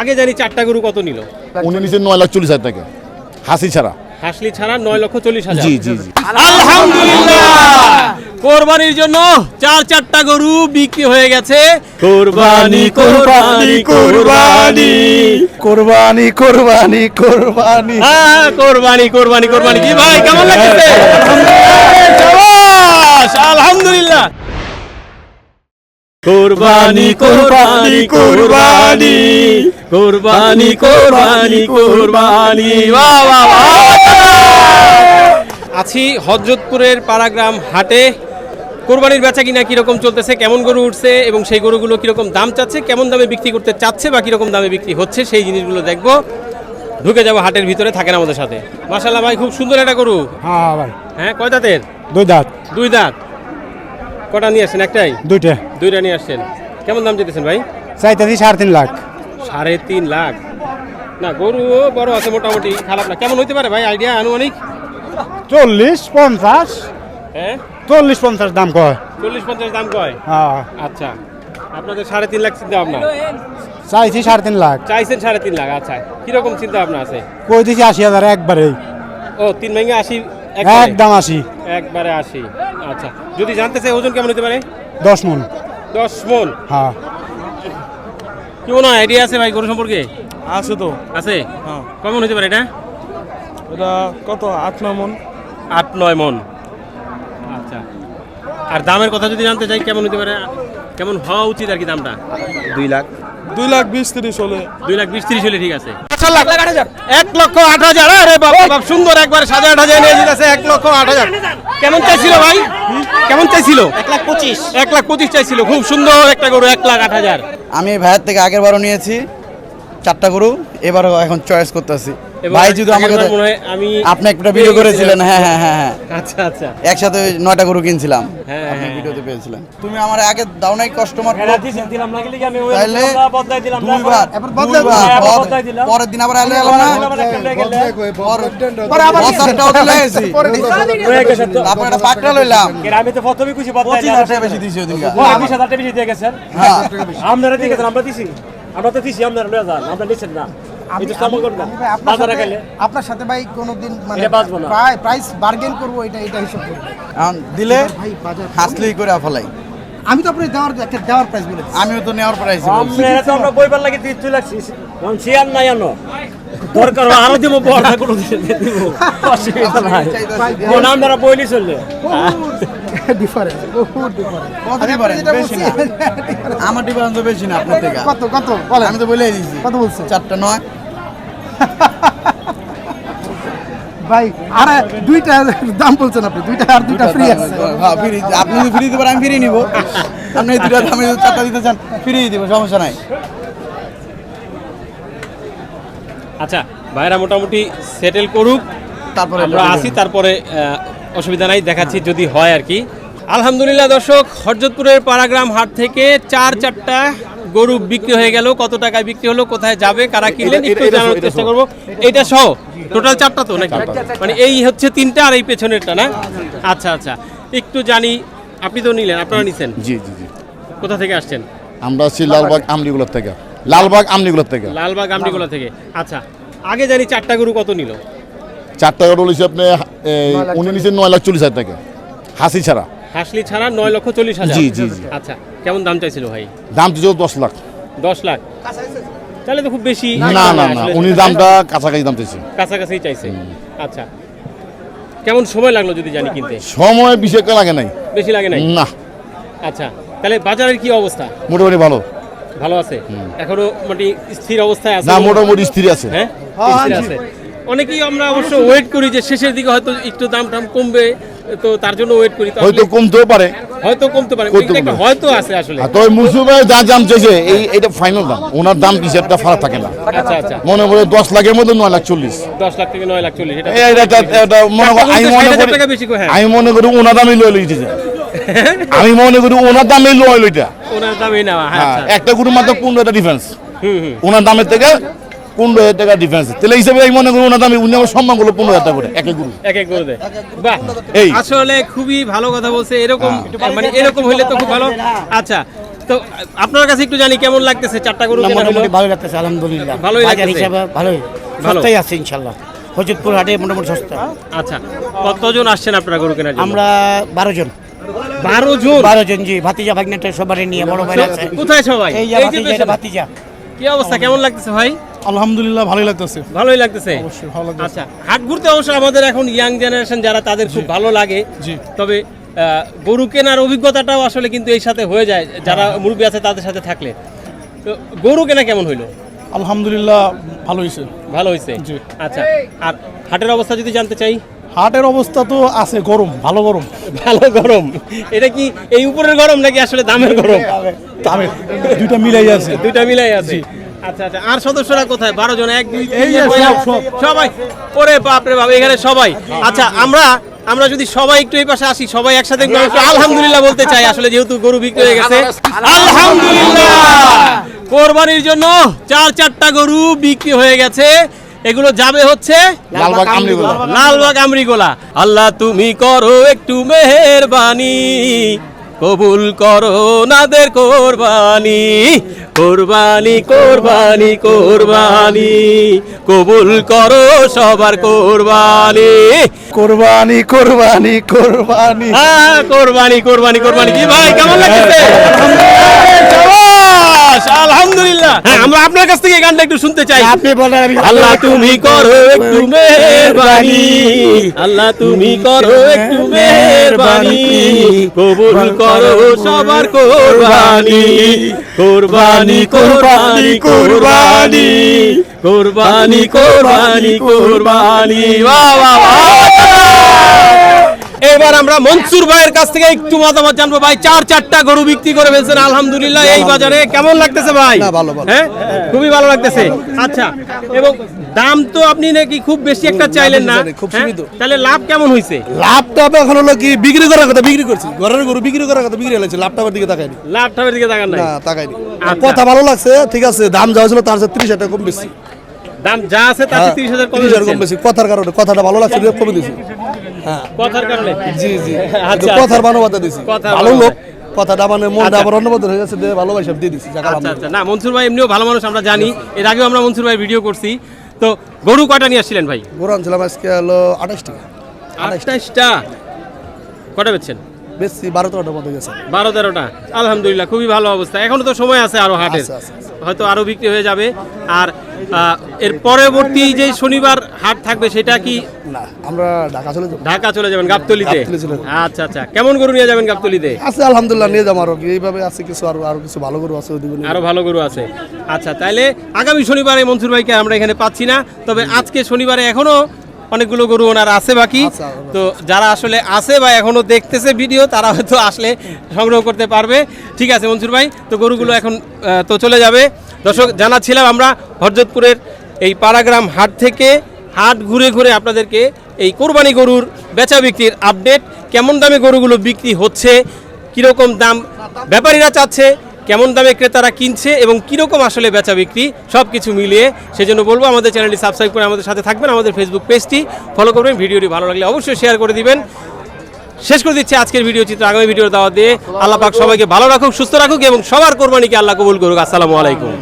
আগে জানি চারটা গরু কত নিল? উনি নিচে নয় লাখ চল্লিশ হাজার টাকা। হাসি ছাড়া। হাসলি ছাড়া নয় লক্ষ চল্লিশ হাজার। জি জি জি। আলহামদুলিল্লাহ। কোরবানির জন্য চার চারটা গরু বিক্রি হয়ে গেছে। কোরবানি কোরবানি কোরবানি। কোরবানি কোরবানি কোরবানি। হ্যাঁ কোরবানি কোরবানি কোরবানি। কি ভাই কেমন লাগছে আলহামদুলিল্লাহ। কোরবানি কোরবানি কোরবানি। কোরবানি কোরবানি কোরবানি। বাহ বাহ বাহ। আছি হজরতপুরের পাড়াগ্রাম হাটে। কোরবানির বেচা কিনা কীরকম চলতেছে কেমন গরু উঠছে এবং সেই গরুগুলো কীরকম দাম চাচ্ছে কেমন দামে বিক্রি করতে চাচ্ছে বা কীরকম দামে বিক্রি হচ্ছে সেই জিনিসগুলো দেখব। ঢুকে যাব হাটের ভিতরে থাকেন আমাদের সাথে। মাশাল্লাহ ভাই খুব সুন্দর একটা গরু। হ্যাঁ ভাই। হ্যাঁ কয় দাঁতের? দুই দাঁত। দুই দাঁত। কটা নিয়ে আসছেন? একটাই? দুইটা। দুইটা নিয়ে আসছেন। কেমন দাম চেতেছেন ভাই? চাইতেছি সাড়ে তিন লাখ। সাড়ে তিন লাখ। না গরু বড় আছে মোটামুটি খারাপ না। কেমন হইতে পারে ভাই? আইডিয়া আনুমানিক? চল্লিশ পঞ্চাশ। হ্যাঁ? চল্লিশ পঞ্চাশ দাম কয়। চল্লিশ পঞ্চাশ দাম কয়? হ্যাঁ। আচ্ছা। আপনাদের সাড়ে তিন লাখ চিন্তা ভাবনা? চাইছি সাড়ে তিন লাখ। চাইছেন সাড়ে তিন লাখ আচ্ছা। কীরকম চিন্তা ভাবনা আছে? কই দিছি আশি হাজার একবারেই। ও তিন ভেঙে আশি একবারে? একদম আশি। একবারে আশি। আচ্ছা যদি জানতে চাই ওজন কেমন হতে পারে? দশ মন। দশ মন? হ্যাঁ। কি মনে হয় আইডিয়া আছে ভাই গরু সম্পর্কে? আছে তো। আছে? হ্যাঁ। কেমন হতে পারে এটা? এটা কত? আট নয় মন। আট নয় মন। আচ্ছা। আর দামের কথা যদি জানতে চাই কেমন হতে পারে? কেমন হওয়া উচিত আর কি দামটা? দুই লাখ। দুই লাখ বিশ তিরিশ হলে। দুই লাখ বিশ তিরিশ হলে ঠিক আছে। এক লক্ষ আট হাজার আরে বাবা বাপ সুন্দর একবার সাড়ে আট হাজার নিয়ে যেতেছে এক লক্ষ আট হাজার। কেমন চাইছিল ভাই? কেমন চাইছিল? এক লাখ পঁচিশ। এক লাখ পঁচিশ চাইছিল খুব সুন্দর একটা গরু এক লাখ আট হাজার। আমি ভাইয়ের থেকে আগের বারও নিয়েছি চারটা গরু এবারও এখন চয়েস করতেছি। ভাই যদি আমাকে মনে হয় আমি আপনি একটা ভিডিও করেছিলেন হ্যাঁ হ্যাঁ হ্যাঁ হ্যাঁ। আচ্ছা আচ্ছা। একসাথে নয়টা গরু কিনছিলাম। হ্যাঁ, আপনি হ্যাঁ। ভিডিওতে পেয়েছিলেন। তুমি আমার আগে দাও নাই কাস্টমার দিলাম না গেলে আমি তাইলে বদলাই দিলাম দুইবার হ্যাঁ, আবার পর- বদলাই দিলাম। পরের দিন আবার আলে এলাম না? বছরটাও দিলে গেছি তারপর একটা পাকড়া লইলাম। আমি তো প্রথমে খুশি পঁচিশ হাজার টাকা বেশি দিছি ওদিনকে বিশ হাজার টাকা বেশি দিয়ে গেছেন? হ্যাঁ। আপনারা দিয়ে গেছেন আমরা দিছি। আমরা তো দিছি আপনারা লয়ে যান আমরা নিচ্ছেন না। আপনার সাথে ভাই কোনোদিন মানে প্রায় প্রাইস বার্গেন করব এটা এটা হিসাব করব। এখন দিলে ভাই বাজার হাসলেই করে ফলাই। আমি তো আপনার দেওয়ার একটা দেওয়ার প্রাইস বলেছি। আমিও তো নেওয়ার প্রাইস আমরা তো আমরা বইবার লাগে দিয়ে চলে আসছি। এখন শেয়ার নাই আনো। দরকার আরও দিব বড় কোনো দিব। অসুবিধা নাই। কোন আমরা বইলি চললে। ডিফারেন্স বহুত ডিফারেন্স কত difference? বেশি না। আমার ডিফারেন্স তো বেশি না আপনার থেকে। কত কত? বলেন। আমি তো বলেই দিয়েছি। কত বলছেন? চারটা নয়। ভাই আর দুইটা দাম বলছেন আপনি দুইটা আর দুইটা ফ্রি আছে। হ্যাঁ ফ্রি আপনি যদি ফ্রি পারেন আমি ফ্রি নিব। আপনি আমি যদি চারটা দিতে চান ফ্রি দিব সমস্যা নাই। আচ্ছা ভাইরা মোটামুটি সেটেল করুক। তারপরে আমরা আসি তারপরে অসুবিধা নাই দেখাচ্ছি যদি হয় আর কি। আলহামদুলিল্লাহ দর্শক হরজতপুরের পাড়াগ্রাম হাট থেকে চার চারটা গরু বিক্রি হয়ে গেল কত টাকায় বিক্রি হলো কোথায় যাবে কারা কিনলেন একটু জানার চেষ্টা করব। এইটা সহ? টোটাল চারটা তো নাকি? মানে এই হচ্ছে তিনটা আর এই পেছনেরটা না? আচ্ছা আচ্ছা। একটু জানি আপনি তো নিলেন আপনারা নিছেন? জি জি জি। কোথা থেকে আসছেন? আমরা আছি লালবাগ আমলিগুলোর থেকে। লালবাগ আমলিগুলোর থেকে। লালবাগ আমডিগোলা থেকে। আচ্ছা আগে জানি চারটা গরু কত নিল? চারটা গরু হয়েছে আপনি উনি নিচে নয় লাখ চল্লিশ হাজার টাকা। হাসি ছাড়া। হাসলি ছাড়া নয় লক্ষ চল্লিশ হাজার। জি, জি। আচ্ছা কেমন দাম চাইছিল ভাই? দাম দিয়েছিল দশ লাখ। দশ লাখ? তাহলে তো খুব বেশি। না না না উনি দামটা কাছাকাছি দাম চাইছে। কাছাকাছি চাইছে। আচ্ছা। কেমন সময় লাগল যদি জানি কিনতে? সময় বিশেষ লাগে নাই। বেশি লাগে নাই? না। আচ্ছা তাহলে বাজারের কি অবস্থা? মোটামুটি ভালো। ভালো আছে? এখনও মোটামুটি স্থির অবস্থায় আছে না মোটামুটি স্থির আছে। হ্যাঁ? স্থির আছে। অনেকেই আমরা অবশ্য ওয়েট করি যে শেষের দিকে হয়তো একটু দাম টাম কমবে। তো তার জন্য ওয়েট করি হয়তো কমতেও পারে। হয়তো কমতে পারে। হয়তো আছে আসলে। তবে যা দাম চাইছে এই এটা ফাইনাল দাম। ওনার দাম থাকে না। আচ্ছা আচ্ছা। মনে করে দশ লাখের মধ্যে নয় লাখ চল্লিশ। দশ লাখ থেকে নয় লাখ চল্লিশ এটা মনে কর- আমি মনে করি হ্যাঁ। আমি মনে করি ওনার দামই লই লইতেছে আমি মনে করি ওনার দামই লই লইটা। ওনার নেওয়া হ্যাঁ হ্যাঁ আচ্ছা। একটা গরু মাত্র পনেরো হাজার ডিফারেন্স ওনার দামের থেকে পনেরো হাজার টাকা ডিফারেন্স তাহলে হিসাবে আমি মনে করি ওনার দামে উনি আমার সম্মান করল পনেরো হাজার টাকা করে এক এক গরু। এক এক করে দেয় বাহ। এই। আসলে খুবই ভালো কথা বলছে এরকম মানে এরকম হইলে তো খুব ভালো। আচ্ছা তো আপনার কাছে একটু জানি কেমন লাগতেছে চারটা গরু মোটামুটি ভালো লাগতেছে আলহামদুলিল্লাহ। ভালোই লাগতেছে। হিসাবে ভালোই। সস্তাই আছে ইনশাল্লাহ। হজরতপুর হাটে মোটামুটি সস্তা। আচ্ছা কতজন আসছেন আপনারা গরু কেনার জন্য? আমরা বারো জন। বারো জন? বারো জন জি ভাতিজা ভাগনেটা সবারই নিয়ে বড় ভাই আছে। কোথায় সবাই? এই যে ভাতিজা ভাতিজা। কি অবস্থা? কেমন লাগতেছে ভাই? আলহামদুলিল্লাহ ভালোই লাগতেছে। ভালোই লাগতেছে? অবশ্যই ভালো। আচ্ছা হাট ঘুরতে অবশ্য আমাদের এখন ইয়াং জেনারেশন যারা তাদের খুব ভালো লাগে। জি। তবে গরু কেনার অভিজ্ঞতাটাও আসলে কিন্তু এই সাথে হয়ে যায় যারা মুরব্বী আছে তাদের সাথে থাকলে। তো গরু কেনা কেমন হইল? আলহামদুলিল্লাহ ভালো হয়েছে ভালো হয়েছে জি। আচ্ছা আর হাটের অবস্থা যদি জানতে চাই? হাটের অবস্থা তো আছে গরম ভালো গরম। ভালো গরম। এটা কি এই উপরের গরম নাকি আসলে দামের গরম? দামে দুইটা মিলাই আছে। দুইটা মিলাই আছে। আচ্ছা আচ্ছা। আর সদস্যরা কোথায়? বারো জন এক দুই। সবাই? ওরে বাপ রে বাপ এখানে সবাই। আচ্ছা আমরা আমরা যদি সবাই একটু এই পাশে আসি সবাই একসাথে আলহামদুলিল্লাহ বলতে চাই আসলে যেহেতু গরু বিক্রি হয়ে গেছে। আলহামদুলিল্লাহ! কোরবানির জন্য চার চারটা গরু বিক্রি হয়ে গেছে। এগুলো যাবে হচ্ছে লালবাগ আমরিগোলা আল্লাহ তুমি করো একটু মেহেরবানি। কবুল করো নাদের কোরবানি কোরবানি কোরবানি কোরবানি। কবুল করো সবার কোরবানি। কোরবানি কোরবানি কোরবানি। হ্যাঁ কোরবানি কোরবানি কোরবানি। কি ভাই কেমন লাগছে আলহামদুলিল্লাহ। হ্যাঁ আমরা আপনার কাছ থেকে গানটা একটু শুনতে চাই। আপনি বলেন আমি আল্লাহ তুমি করো একটু মেহেরবানি। আল্লাহ তুমি করো একটু মেহেরবানি। কবুল করো সবার কোরবানি কোরবানি কোরবানি। কোরবানি কোরবানি কোরবানি। কোরবানি। বাহ বাহ বাহ। এবার আমরা মনসুর ভাইয়ের কাছ থেকে একটু মতামত জানব। ভাই চার চারটা গরু বিক্রি করে ফেলছেন আলহামদুলিল্লাহ এই বাজারে। কেমন লাগতেছে ভাই। হ্যাঁ? খুবই ভালো লাগতেছে। আচ্ছা এবং দাম তো আপনি নাকি খুব বেশি একটা চাইলেন না। হ্যাঁ? তাহলে লাভ কেমন হয়েছে লাভটা এখন হলো কি বিক্রি করার কথা বিক্রি করছি। ঘরের গরু বিক্রি করার কথা বিক্রি হয়েছে লাভটা আমার দিকে তাকায়নি। লাভ টাভের দিকে তাকান না তাকায়নি। আচ্ছা। কথা ভালো লাগছে ঠিক আছে দাম যা ছিল তার ত্রিশ হাজার কম বেশি। দাম যা আছে তাতে হ্যাঁ, তিরিশ হাজার কমে 30,000 কম বেশি। কথার কারণে কথাটা ভালো লাগছে দিয়ে কমে দিছি। হ্যাঁ। কথার কারণে? জি জি। আচ্ছা, আচ্ছা। কথার মানবতা দিছি। ভালো লোক। কথাটা মানে মনটা আচ্ছা। আমার হয়ে গেছে ভালোবাসা দিয়ে দিছি যাক আচ্ছা আচ্ছা। না মনসুর ভাই এমনিও ভালো মানুষ আমরা জানি। এর আগেও আমরা মনসুর ভাই ভিডিও করছি। তো গরু কয়টা নিয়ে আসছিলেন ভাই? গরু আনছিলাম আজকে হলো আঠাশ টাকা আঠাশটা। কটা বেচছেন? বেশি বারো তেরোটার মতো গেছে। বারো তেরোটা আলহামদুলিল্লাহ খুবই ভালো অবস্থা। এখনও তো সময় আছে আরও হাটের। হয়তো আরও বিক্রি হয়ে যাবে। আর এর পরবর্তী যে শনিবার হাট থাকবে সেটা কি? না আমরা ঢাকা চলে যাব। ঢাকা চলে যাবেন গাবতলিতে। আচ্ছা আচ্ছা। কেমন গরু নিয়ে যাবেন গাবতলিতে? আছে আলহামদুলিল্লাহ নিয়ে যাব আরও। এইভাবে আছে কিছু আরও আরও কিছু ভালো গরু আছে নিয়ে। আরও ভালো গরু আছে। আচ্ছা তাইলে আগামী শনিবারে মনসুর ভাইকে আমরা এখানে পাচ্ছি না। তবে আজকে শনিবারে এখনও অনেকগুলো গরু ওনার আছে বাকি। তো যারা আসলে আছে বা এখনও দেখতেছে ভিডিও তারা হয়তো আসলে সংগ্রহ করতে পারবে। ঠিক আছে মনসুর ভাই তো গরুগুলো এখন তো চলে যাবে। দর্শক জানাচ্ছিলাম আমরা হরজতপুরের এই পাড়াগ্রাম হাট থেকে হাট ঘুরে ঘুরে আপনাদেরকে এই কোরবানি গরুর বেচা বিক্রির আপডেট কেমন দামে গরুগুলো বিক্রি হচ্ছে কীরকম দাম ব্যাপারীরা চাচ্ছে কেমন দামে ক্রেতারা কিনছে এবং কীরকম আসলে বেচা বিক্রি সব কিছু মিলিয়ে সেজন্য বলব আমাদের চ্যানেলটি সাবস্ক্রাইব করে আমাদের সাথে থাকবেন, আমাদের ফেসবুক পেজটি ফলো করবেন, ভিডিওটি ভালো লাগলে অবশ্যই শেয়ার করে দিবেন। শেষ করে দিচ্ছি আজকের ভিডিও চিত্র, আগামী ভিডিওর দাওয়া দিয়ে। আল্লাহ পাক সবাইকে ভালো রাখুক, সুস্থ রাখুক এবং সবার কোরবানিকে আল্লাহ কবুল করুক। আসসালামু আলাইকুম।